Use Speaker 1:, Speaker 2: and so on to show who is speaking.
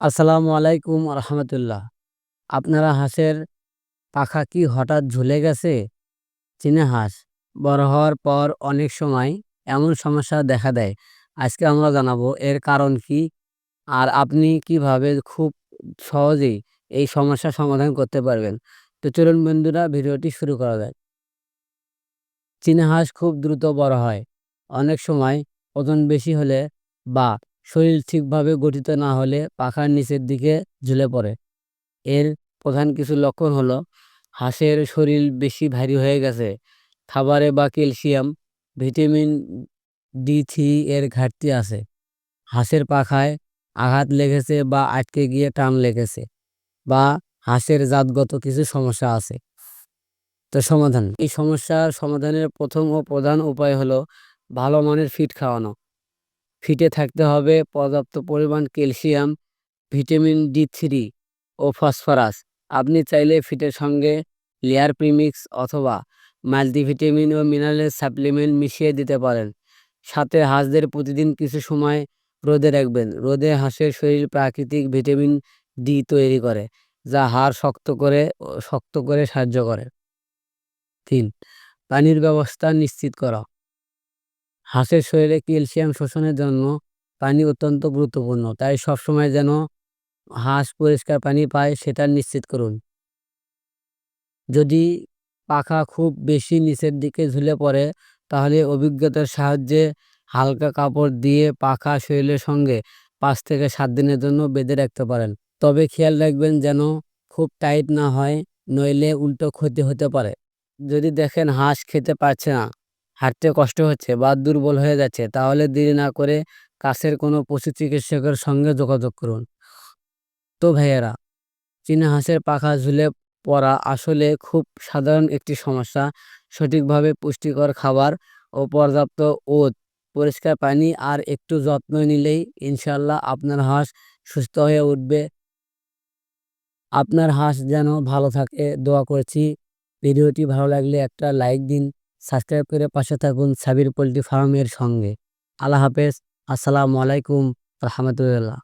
Speaker 1: আসসালামু আলাইকুম রহমতুল্লাহ আপনারা হাঁসের পাখা কি হঠাৎ ঝুলে গেছে? চীনা হাঁস, বড় হওয়ার পর অনেক সময় এমন সমস্যা দেখা দেয়। আজকে আমরা জানাব এর কারণ কি, আর আপনি কীভাবে খুব সহজেই এই সমস্যার সমাধান করতে পারবেন। তো চলুন বন্ধুরা, ভিডিওটি শুরু করা যায় চীনা হাঁস খুব দ্রুত বড় হয়। অনেক সময় ওজন বেশি হলে বা শরীর ঠিকভাবে গঠিত না হলে পাখার নিচের দিকে ঝুলে পড়ে। এর প্রধান কিছু লক্ষণ হলো, হাঁসের শরীর বেশি ভারী হয়ে গেছে, খাবারে বা ক্যালসিয়াম, ভিটামিন ডি থ্রি এর ঘাটতি আছে। হাঁসের পাখায় আঘাত লেগেছে বা আটকে গিয়ে টান লেগেছে বা হাঁসের জাতগত কিছু সমস্যা আছে। তো সমাধান, এই সমস্যার সমাধানের প্রথম ও প্রধান উপায় হলো ভালো মানের ফিট খাওয়ানো। ফিটে থাকতে হবে। পর্যাপ্ত পরিমাণ ক্যালসিয়াম, ভিটামিন ডি থ্রি ও ফসফরাস। আপনি চাইলে ফিটের সঙ্গে লেয়ার প্রিমিক্স অথবা মাল্টিভিটামিন ও মিনারেল সাপ্লিমেন্ট মিশিয়ে দিতে পারেন। সাথে হাঁসদের প্রতিদিন কিছু সময় রোদে রাখবেন। রোদে হাঁসের শরীর প্রাকৃতিক ভিটামিন ডি তৈরি করে, যা হাড় শক্ত করে শক্ত করে সাহায্য করে। তিন, পানির ব্যবস্থা নিশ্চিত করা। হাঁসের শরীরে ক্যালসিয়াম শোষণের জন্য পানি অত্যন্ত গুরুত্বপূর্ণ। তাই সবসময় যেন হাঁস পরিষ্কার পানি পায়, সেটা নিশ্চিত করুন। যদি পাখা খুব বেশি নিচের দিকে ঝুলে পড়ে, তাহলে অভিজ্ঞতার সাহায্যে হালকা কাপড় দিয়ে পাখা শরীরের সঙ্গে পাঁচ থেকে সাত দিনের জন্য বেঁধে রাখতে পারেন। তবে খেয়াল রাখবেন যেন খুব টাইট না হয়, নইলে উল্টো ক্ষতি হতে পারে। যদি দেখেন হাঁস খেতে পারছে না হাঁটতে কষ্ট হচ্ছে বা দুর্বল হয়ে যাচ্ছে, তাহলে দেরি না করে কাছের কোনো পশু চিকিৎসকের সঙ্গে যোগাযোগ করুন। তো ভাইয়েরা, চীনা হাঁসের পাখা ঝুলে পড়া আসলে খুব সাধারণ একটি সমস্যা। সঠিকভাবে পুষ্টিকর খাবার ও পর্যাপ্ত ওত, পরিষ্কার পানি আর একটু যত্ন নিলেই ইনশাল্লাহ আপনার হাঁস সুস্থ হয়ে উঠবে। আপনার হাঁস যেন ভালো থাকে, দোয়া করছি। ভিডিওটি ভালো লাগলে একটা লাইক দিন। সাবস্ক্রাইব করে পাশে থাকুন সাবির পোলট্রি ফার্মের সঙ্গে। আল্লাহ হাফেজ। আসসালামু আলাইকুম। রহমতুল্লাহ।